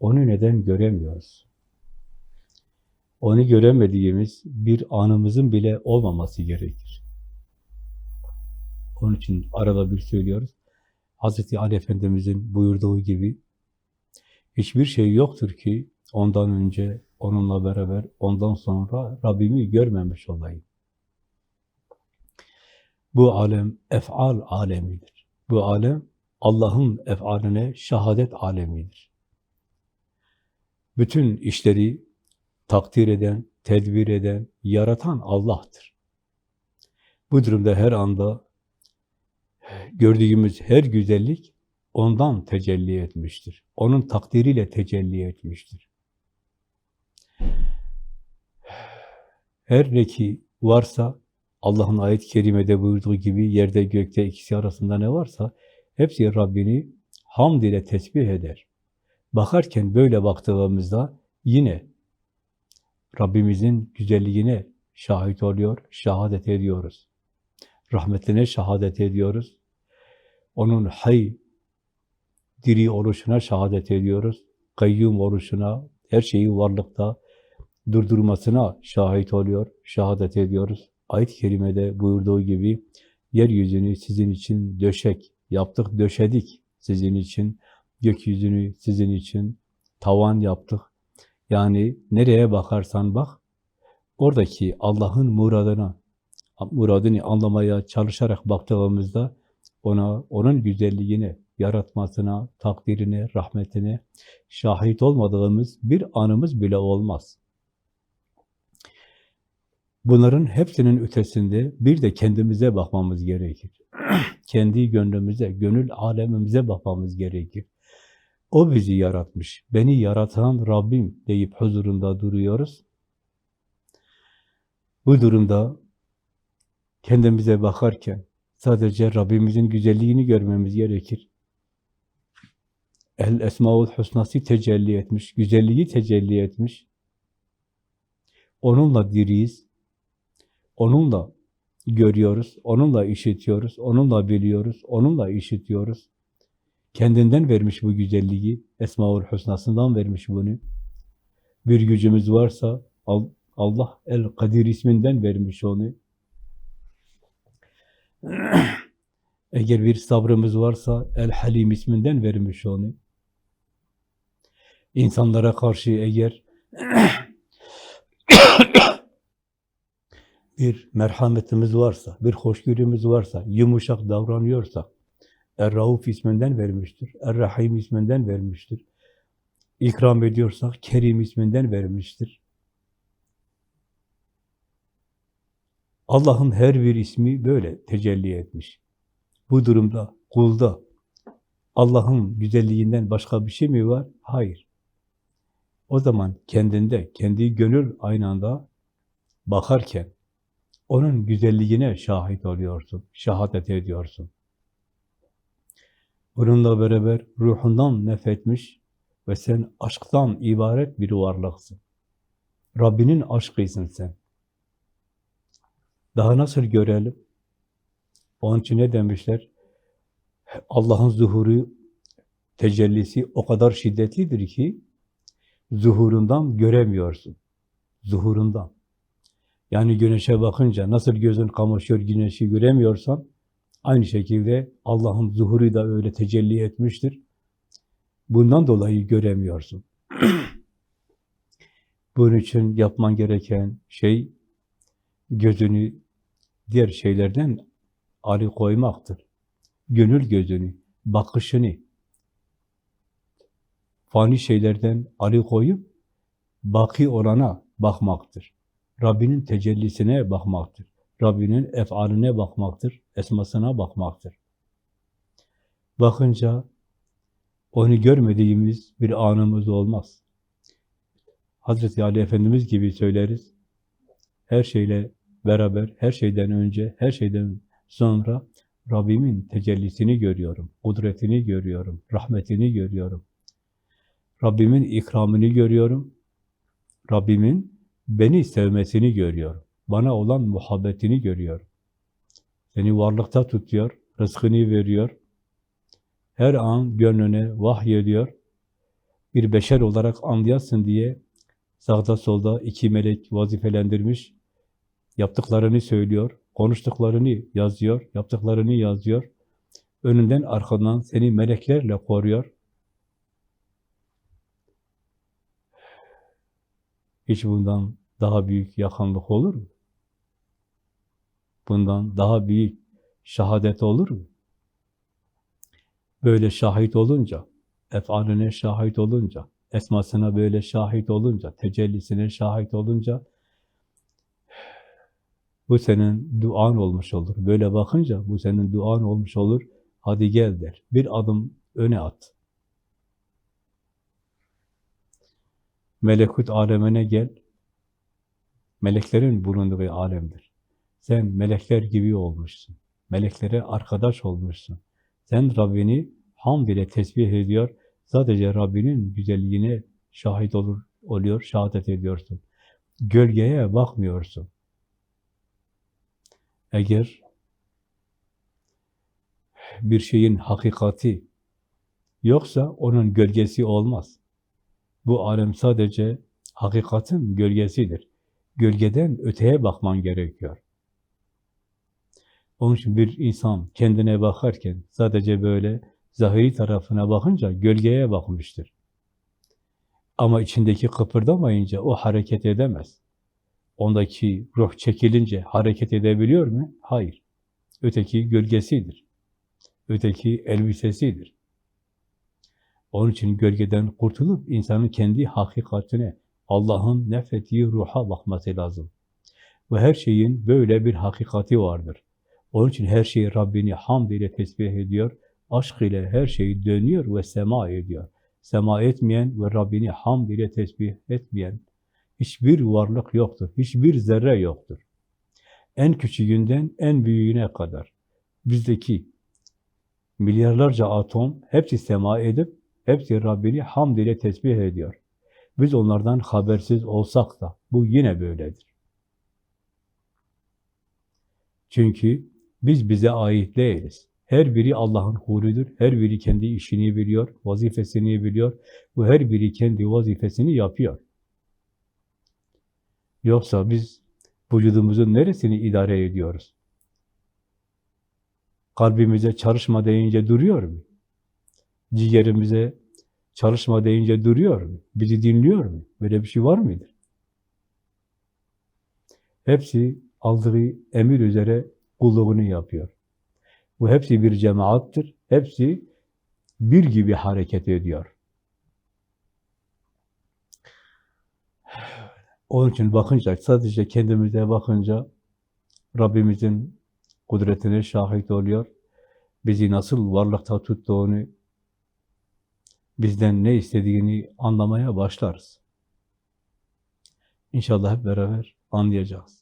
Onu neden göremiyoruz? Onu göremediğimiz bir anımızın bile olmaması gerekir. Onun için arada bir söylüyoruz. Hazreti Ali Efendimizin buyurduğu gibi hiçbir şey yoktur ki ondan önce, onunla beraber, ondan sonra Rabbimi görmemiş olayım. Bu alem ef'al alemidir. Bu alem Allah'ın ef'aline şehadet alemidir. Bütün işleri takdir eden, tedbir eden, yaratan Allah'tır. Bu durumda her anda gördüğümüz her güzellik ondan tecelli etmiştir. Onun takdiriyle tecelli etmiştir. Her ne ki varsa Allah'ın ayet-i kerimede buyurduğu gibi yerde gökte ikisi arasında ne varsa hepsi Rabbini hamd ile tesbih eder. Bakarken böyle baktığımızda yine Rabbimizin güzelliğine şahit oluyor, şehadet ediyoruz. Rahmetine şehadet ediyoruz. Onun hay, diri oluşuna şehadet ediyoruz. Kayyum oluşuna, her şeyi varlıkta durdurmasına şahit oluyor, şehadet ediyoruz. Ayet-i Kerime'de buyurduğu gibi yeryüzünü sizin için döşek yaptık, döşedik sizin için. Gökyüzünü sizin için tavan yaptık. Yani nereye bakarsan bak, oradaki Allah'ın muradına, muradını anlamaya çalışarak baktığımızda ona, onun güzelliğine, yaratmasına, takdirine, rahmetine şahit olmadığımız bir anımız bile olmaz. Bunların hepsinin ötesinde bir de kendimize bakmamız gerekir. Kendi gönlümüze, gönül alemimize bakmamız gerekir. O bizi yaratmış. Beni yaratan Rabbim deyip huzurunda duruyoruz. Bu durumda kendimize bakarken sadece Rabbimizin güzelliğini görmemiz gerekir. El Esmaül Husnası tecelli etmiş, güzelliği tecelli etmiş. Onunla diriyiz. Onunla görüyoruz, onunla işitiyoruz, onunla biliyoruz, onunla işitiyoruz. Kendinden vermiş bu güzelliği, Esmaül Hüsna'sından vermiş bunu. Bir gücümüz varsa Allah El-Kadir isminden vermiş onu. Eğer bir sabrımız varsa El-Halim isminden vermiş onu. İnsanlara karşı eğer bir merhametimiz varsa, bir hoşgörümüz varsa, yumuşak davranıyorsak, Er-Rauf isminden vermiştir. Er-Rahim isminden vermiştir. İkram ediyorsak Kerim isminden vermiştir. Allah'ın her bir ismi böyle tecelli etmiş. Bu durumda, kulda Allah'ın güzelliğinden başka bir şey mi var? Hayır. O zaman kendinde, kendi gönül aynanda bakarken onun güzelliğine şahit oluyorsun, şehadet ediyorsun. Bununla beraber ruhundan nefetmiş ve sen aşktan ibaret bir varlıksın. Rabbinin aşkıysın sen. Daha nasıl görelim? Onun için ne demişler? Allah'ın zuhuru, tecellisi o kadar şiddetlidir ki zuhurundan göremiyorsun. Zuhurundan. Yani güneşe bakınca nasıl gözün kamaşıyor, güneşi göremiyorsan Aynı şekilde Allah'ın zuhuru da öyle tecelli etmiştir. Bundan dolayı göremiyorsun. Bunun için yapman gereken şey gözünü diğer şeylerden ali koymaktır. Gönül gözünü, bakışını fani şeylerden ali koyup baki olana bakmaktır. Rabbinin tecellisine bakmaktır. Rabbinin efaline bakmaktır, esmasına bakmaktır. Bakınca onu görmediğimiz bir anımız olmaz. Hazreti Ali Efendimiz gibi söyleriz. Her şeyle beraber, her şeyden önce, her şeyden sonra Rabbimin tecellisini görüyorum, kudretini görüyorum, rahmetini görüyorum. Rabbimin ikramını görüyorum. Rabbimin beni sevmesini görüyorum. Bana olan muhabbetini görüyor. Seni varlıkta tutuyor, rızkını veriyor. Her an gönlüne vahyediyor. bir beşer olarak anlayasın diye sağda solda iki melek vazifelendirmiş, yaptıklarını söylüyor, konuştuklarını yazıyor, yaptıklarını yazıyor. Önünden arkadan seni meleklerle koruyor. Hiç bundan daha büyük yakınlık olur mu? Bundan daha büyük şehadet olur mu? Böyle şahit olunca, efaline şahit olunca, esmasına böyle şahit olunca, tecellisine şahit olunca, bu senin duan olmuş olur. Böyle bakınca bu senin duan olmuş olur. Hadi gel der. Bir adım öne at. Melekut alemine gel. Meleklerin bulunduğu alemdir. Sen melekler gibi olmuşsun. Meleklere arkadaş olmuşsun. Sen Rabbini hamd ile tesbih ediyor. Sadece Rabbinin güzelliğine şahit olur, oluyor, şehadet ediyorsun. Gölgeye bakmıyorsun. Eğer bir şeyin hakikati yoksa onun gölgesi olmaz. Bu alem sadece hakikatin gölgesidir. Gölgeden öteye bakman gerekiyor. Onun için bir insan kendine bakarken sadece böyle zahiri tarafına bakınca gölgeye bakmıştır. Ama içindeki kıpırdamayınca o hareket edemez. Ondaki ruh çekilince hareket edebiliyor mu? Hayır. Öteki gölgesidir. Öteki elbisesidir. Onun için gölgeden kurtulup insanın kendi hakikatine, Allah'ın nefettiği ruha bakması lazım. Ve her şeyin böyle bir hakikati vardır. Onun için her şeyi Rabbini hamd ile tesbih ediyor, aşk ile her şeyi dönüyor ve sema ediyor. Sema etmeyen ve Rabbini hamd ile tesbih etmeyen hiçbir varlık yoktur, hiçbir zerre yoktur. En küçüğünden en büyüğüne kadar bizdeki milyarlarca atom hepsi sema edip, hepsi Rabbini hamd ile tesbih ediyor. Biz onlardan habersiz olsak da bu yine böyledir. Çünkü biz bize ait değiliz. Her biri Allah'ın huludur. Her biri kendi işini biliyor, vazifesini biliyor. Bu her biri kendi vazifesini yapıyor. Yoksa biz vücudumuzun neresini idare ediyoruz? Kalbimize çalışma deyince duruyor mu? Ciğerimize çalışma deyince duruyor mu? Bizi dinliyor mu? Böyle bir şey var mıdır? Hepsi aldığı emir üzere kulluğunu yapıyor. Bu hepsi bir cemaattır. Hepsi bir gibi hareket ediyor. Onun için bakınca, sadece kendimize bakınca Rabbimizin kudretine şahit oluyor. Bizi nasıl varlıkta tuttuğunu, bizden ne istediğini anlamaya başlarız. İnşallah hep beraber anlayacağız.